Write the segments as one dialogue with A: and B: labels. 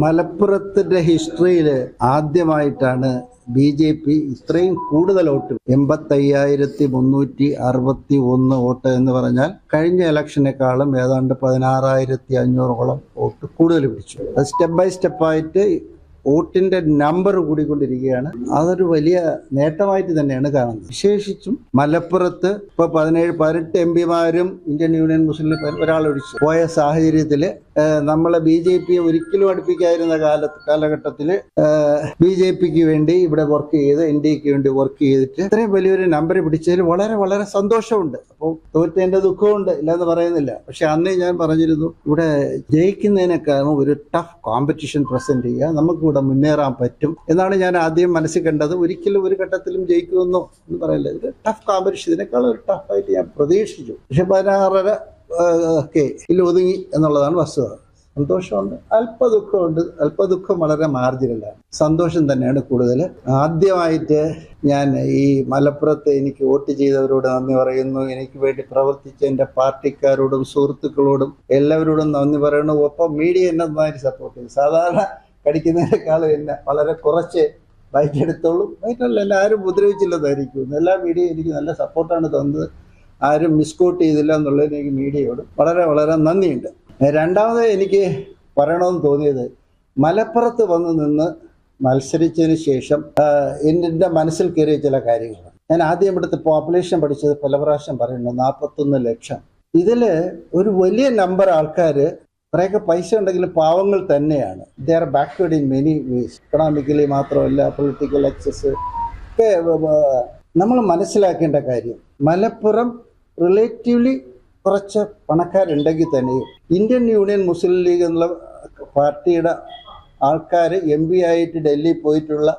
A: മലപ്പുറത്തിന്റെ ഹിസ്റ്ററിയിൽ ആദ്യമായിട്ടാണ് ബി ജെ പി ഇത്രയും കൂടുതൽ വോട്ട് എൺപത്തയ്യായിരത്തി മുന്നൂറ്റി അറുപത്തി ഒന്ന് വോട്ട് എന്ന് പറഞ്ഞാൽ കഴിഞ്ഞ ഇലക്ഷനേക്കാളും ഏതാണ്ട് പതിനാറായിരത്തി അഞ്ഞൂറോളം വോട്ട് കൂടുതൽ പിടിച്ചു. അത് സ്റ്റെപ്പ് ബൈ സ്റ്റെപ്പായിട്ട് വോട്ടിന്റെ നമ്പർ കൂടിക്കൊണ്ടിരിക്കുകയാണ്. അതൊരു വലിയ നേട്ടമായിട്ട് തന്നെയാണ് കാണുന്നത്. വിശേഷിച്ചും മലപ്പുറത്ത് ഇപ്പൊ പതിനേഴ് പതിനെട്ട് എം പിമാരും ഇന്ത്യൻ യൂണിയൻ മുസ്ലിം ലീഗ് ഒരാളൊഴിച്ചു പോയ സാഹചര്യത്തിൽ നമ്മളെ ബി ജെ പിയെ ഒരിക്കലും അടുപ്പിക്കാതിരുന്ന കാല കാലഘട്ടത്തിൽ ബി ജെ പിക്ക് വേണ്ടി ഇവിടെ വർക്ക് ചെയ്ത് എൻ ഡി എക്ക് വേണ്ടി വർക്ക് ചെയ്തിട്ട് ഇത്രയും വലിയൊരു നമ്പർ പിടിച്ചതിൽ വളരെ വളരെ സന്തോഷമുണ്ട്. അപ്പോൾ തോറ്റതിന്റെ ദുഃഖമുണ്ട് ഇല്ലെന്ന് പറയുന്നില്ല. പക്ഷെ അന്നേ ഞാൻ പറഞ്ഞിരുന്നു ഇവിടെ ജയിക്കുന്നതിനേക്കാളും ഒരു ടഫ് കോമ്പറ്റീഷൻ പ്രസന്റ് ചെയ്യുക. നമുക്ക് ഇവിടെ മുന്നേറാൻ പറ്റും എന്നാണ് ഞാൻ ആദ്യം മനസ്സിൽ കണ്ടത്. ഒരിക്കലും ഒരു ഘട്ടത്തിലും ജയിക്കുമെന്നോ എന്ന് പറയില്ല. ഇത് ടഫ് കോമ്പറ്റീഷൻ ഇതിനേക്കാൾ ഒരു ടഫായിട്ട് ഞാൻ പ്രതീക്ഷിച്ചു. പക്ഷെ പതിനാറര ഒക്കെ ഇതിൽ ഒതുങ്ങി എന്നുള്ളതാണ് വസ്തുത. സന്തോഷമുണ്ട്. അല്പ ദുഃഖമുണ്ട് അല്പ ദുഃഖം വളരെ മാർജിനലാണ് സന്തോഷം തന്നെയാണ് കൂടുതൽ. ആദ്യമായിട്ട് ഞാൻ ഈ മലപ്പുറത്ത് എനിക്ക് വോട്ട് ചെയ്തവരോട് നന്ദി പറയുന്നു. എനിക്ക് വേണ്ടി പ്രവർത്തിച്ച എന്റെ പാർട്ടിക്കാരോടും സുഹൃത്തുക്കളോടും എല്ലാവരോടും നന്ദി പറയുന്നു ഒപ്പം മീഡിയ എന്നെ സപ്പോർട്ട് ചെയ്തു. സാധാരണ കടിക്കുന്നതിനേക്കാളും എന്നെ വളരെ കുറച്ച് ബൈറ്റ് എടുത്തോളും. ബൈറ്റല്ല എന്നെ ആരും ഉപദ്രവിച്ചില്ലെന്നായിരിക്കും. എല്ലാ മീഡിയയും എനിക്ക് നല്ല സപ്പോർട്ടാണ് തന്നത്. ആരും മിസ്കോട്ട് ചെയ്തില്ല എന്നുള്ളതിന് എനിക്ക് മീഡിയയോട് വളരെ വളരെ നന്ദിയുണ്ട്. രണ്ടാമത് എനിക്ക് പറയണമെന്ന് തോന്നിയത് മലപ്പുറത്ത് വന്ന് നിന്ന് മത്സരിച്ചതിന് ശേഷം എന്റെ മനസ്സിൽ കയറിയ ചില കാര്യങ്ങളാണ്. ഞാൻ ആദ്യം ഇവിടുത്തെ പോപ്പുലേഷൻ പഠിച്ചത് പല പ്രാവശ്യം പറയുന്നു നാൽപ്പത്തൊന്ന് ലക്ഷം. ഇതിൽ ഒരു വലിയ നമ്പർ ആൾക്കാർ കുറേയൊക്കെ പൈസ ഉണ്ടെങ്കിലും പാവങ്ങൾ തന്നെയാണ്. They are backward in many ways economically മാത്രമല്ല പൊളിറ്റിക്കൽ ആക്സസ് ഒക്കെ നമ്മൾ മനസ്സിലാക്കേണ്ട കാര്യം മലപ്പുറം റിലേറ്റീവ്ലി കുറച്ച് പണക്കാരുണ്ടെങ്കിൽ തന്നെയും ഇന്ത്യൻ യൂണിയൻ മുസ്ലിം ലീഗ് എന്നുള്ള പാർട്ടിയുടെ ആൾക്കാർ എം പി ആയിട്ട് ഡൽഹി പോയിട്ടുള്ള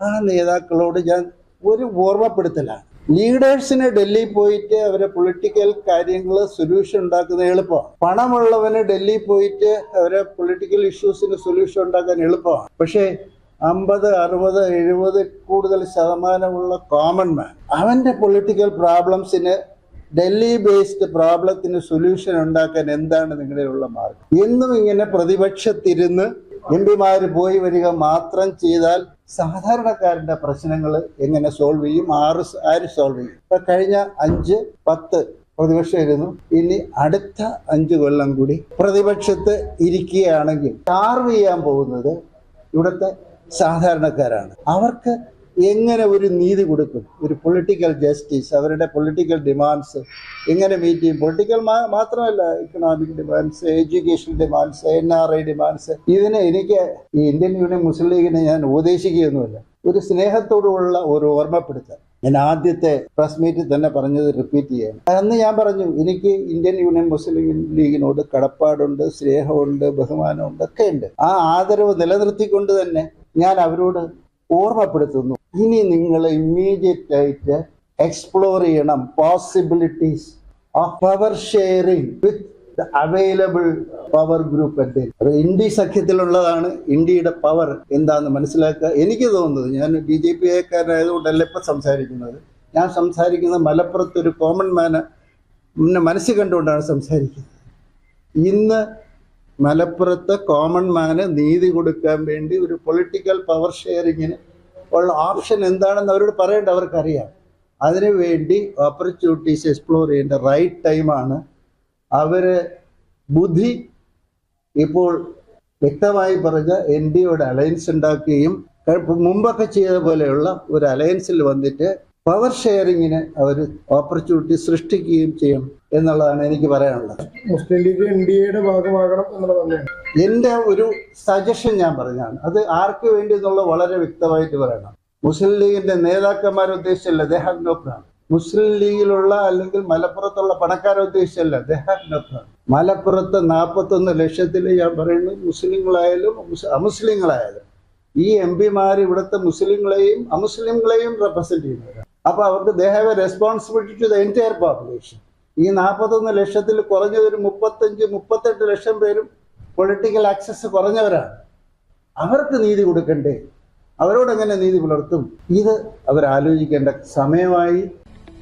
A: ആ നേതാക്കളോട് ഞാൻ ഒരു ഓർമ്മപ്പെടുത്തലാണ്. ലീഡേഴ്സിന് ഡൽഹി പോയിട്ട് അവരെ പൊളിറ്റിക്കൽ കാര്യങ്ങൾ സൊല്യൂഷൻ ഉണ്ടാക്കുന്ന എളുപ്പമാണ്. പണമുള്ളവന് ഡൽഹി പോയിട്ട് അവരെ പൊളിറ്റിക്കൽ ഇഷ്യൂസിന് സൊല്യൂഷൻ ഉണ്ടാക്കാൻ എളുപ്പമാണ്. പക്ഷേ അമ്പത് അറുപത് എഴുപത് കൂടുതൽ ശതമാനമുള്ള കോമൺ മാൻ അവന്റെ പൊളിറ്റിക്കൽ പ്രോബ്ലംസിന് ഡൽഹി ബേസ്ഡ് പ്രോബ്ലത്തിന് സൊല്യൂഷൻ ഉണ്ടാക്കാൻ എന്താണ് നിങ്ങളുടെ ഉള്ള മാർഗം? എന്നും ഇങ്ങനെ പ്രതിപക്ഷത്തിരുന്ന് എം പിമാർ പോയി വരിക മാത്രം ചെയ്താൽ സാധാരണക്കാരന്റെ പ്രശ്നങ്ങൾ എങ്ങനെ സോൾവ് ചെയ്യും? ആറ് ആര് സോൾവ് ചെയ്യും? ഇപ്പൊ കഴിഞ്ഞ അഞ്ച് പത്ത് പ്രതിപക്ഷമായിരുന്നു ഇനി അടുത്ത അഞ്ച് കൊല്ലം കൂടി പ്രതിപക്ഷത്ത് ഇരിക്കുകയാണെങ്കിൽ കാർവ് ചെയ്യാൻ പോകുന്നത് ഇവിടുത്തെ സാധാരണക്കാരാണ്. അവർക്ക് എങ്ങനെ ഒരു നീതി കൊടുക്കും? ഒരു പൊളിറ്റിക്കൽ ജസ്റ്റിസ് അവരുടെ പൊളിറ്റിക്കൽ ഡിമാൻഡ്സ് എങ്ങനെ മീറ്റ് ചെയ്യും? പൊളിറ്റിക്കൽ മാത്രമല്ല economic demands education demands N R I demands ഇതിന് എനിക്ക് ഈ ഇന്ത്യൻ യൂണിയൻ മുസ്ലിം ലീഗിനെ ഞാൻ ഉപദേശിക്കുകയൊന്നുമില്ല ഒരു സ്നേഹത്തോടുള്ള ഒരു ഓർമ്മപ്പെടുത്തൽ. ഞാൻ ആദ്യത്തെ പ്രസ് മീറ്റിൽ തന്നെ പറഞ്ഞത് റിപ്പീറ്റ് ചെയ്യാൻ അന്ന് ഞാൻ പറഞ്ഞു എനിക്ക് ഇന്ത്യൻ യൂണിയൻ മുസ്ലിം ലീഗിനോട് കടപ്പാടുണ്ട് സ്നേഹമുണ്ട് ബഹുമാനമുണ്ട് ഒക്കെ ഉണ്ട് ആ ആദരവ് നിലനിർത്തിക്കൊണ്ട് തന്നെ ഞാൻ അവരോട് ഓർമ്മപ്പെടുത്തുന്നു. ഇനി നിങ്ങൾ ഇമ്മീഡിയറ്റ് ആയിട്ട് എക്സ്പ്ലോർ ചെയ്യണം possibilities of power sharing with available power group എന്റെ ഇന്ത്യ സഖ്യത്തിലുള്ളതാണ് ഇന്ത്യയുടെ പവർ എന്താണെന്ന് മനസ്സിലാക്കുക. എനിക്ക് തോന്നുന്നത് ഞാൻ ബി ജെ പി കാരനായതുകൊണ്ടല്ല ഇപ്പം സംസാരിക്കുന്നത്. ഞാൻ സംസാരിക്കുന്നത് മലപ്പുറത്ത് ഒരു കോമൺ മാന് മുന്നേ മനസ്സ് കണ്ടുകൊണ്ടാണ് സംസാരിക്കുന്നത്. ഇന്ന് മലപ്പുറത്ത് കോമൺ മാന് നീതി കൊടുക്കാൻ വേണ്ടി ഒരു പൊളിറ്റിക്കൽ പവർ ഷെയറിങ്ങിന് ഉള്ള ഓപ്ഷൻ എന്താണെന്ന് അവരോട് പറയേണ്ട അവർക്കറിയാം. അതിനുവേണ്ടി ഓപ്പർച്യൂണിറ്റീസ് എക്സ്പ്ലോർ ചെയ്യേണ്ട റൈറ്റ് ടൈമാണ് അവർ ബുദ്ധി ഇപ്പോൾ വ്യക്തമായി പറഞ്ഞ എൻ ഡി ഒയുടെ അലയൻസ് ഉണ്ടാക്കുകയും മുമ്പൊക്കെ ചെയ്ത പോലെയുള്ള ഒരു അലയൻസിൽ വന്നിട്ട് പവർ ഷെയറിങ്ങിന് അവർ ഓപ്പർച്യൂണിറ്റി സൃഷ്ടിക്കുകയും ചെയ്യും എന്നുള്ളതാണ് എനിക്ക് പറയാനുള്ളത്.
B: മുസ്ലിം ലീഗ് എൻ ഡി എയുടെ ഭാഗമാകണം എന്നുള്ളത്
A: എന്റെ ഒരു സജഷൻ ഞാൻ പറഞ്ഞാണ്. അത് ആർക്ക് വേണ്ടി എന്നുള്ള വളരെ വ്യക്തമായിട്ട് പറയണം. മുസ്ലിം ലീഗിന്റെ നേതാക്കന്മാരെ ഉദ്ദേശിച്ചല്ല ദേ ഹാവ് നോ പ്ലാൻ മുസ്ലിം ലീഗിലുള്ള അല്ലെങ്കിൽ മലപ്പുറത്തുള്ള പണക്കാരെ ഉദ്ദേശിച്ചല്ല ദേ ഹാവ് നോ പ്ലാൻ മലപ്പുറത്ത് നാൽപ്പത്തൊന്ന് ലക്ഷത്തിൽ ഞാൻ പറയുന്നത് മുസ്ലിങ്ങളായാലും അമുസ്ലിങ്ങളായാലും. ഈ എം പിമാർ ഇവിടുത്തെ മുസ്ലിങ്ങളെയും അമുസ്ലിങ്ങളെയും റെപ്രസെന്റ് ചെയ്യുന്നവരാണ്. അപ്പൊ അവർക്ക് they have a responsibility to the entire population ഈ നാൽപ്പത്തൊന്ന് ലക്ഷത്തിൽ കുറഞ്ഞത് ഒരു മുപ്പത്തഞ്ച് മുപ്പത്തെട്ട് ലക്ഷം പേരും പൊളിറ്റിക്കൽ ആക്സസ് കുറഞ്ഞവരാണ്. അവർക്ക് നീതി കൊടുക്കണ്ടേ? അവരോട് എങ്ങനെ നീതി പുലർത്തും? ഇത് അവർ ആലോചിക്കേണ്ട സമയമായി.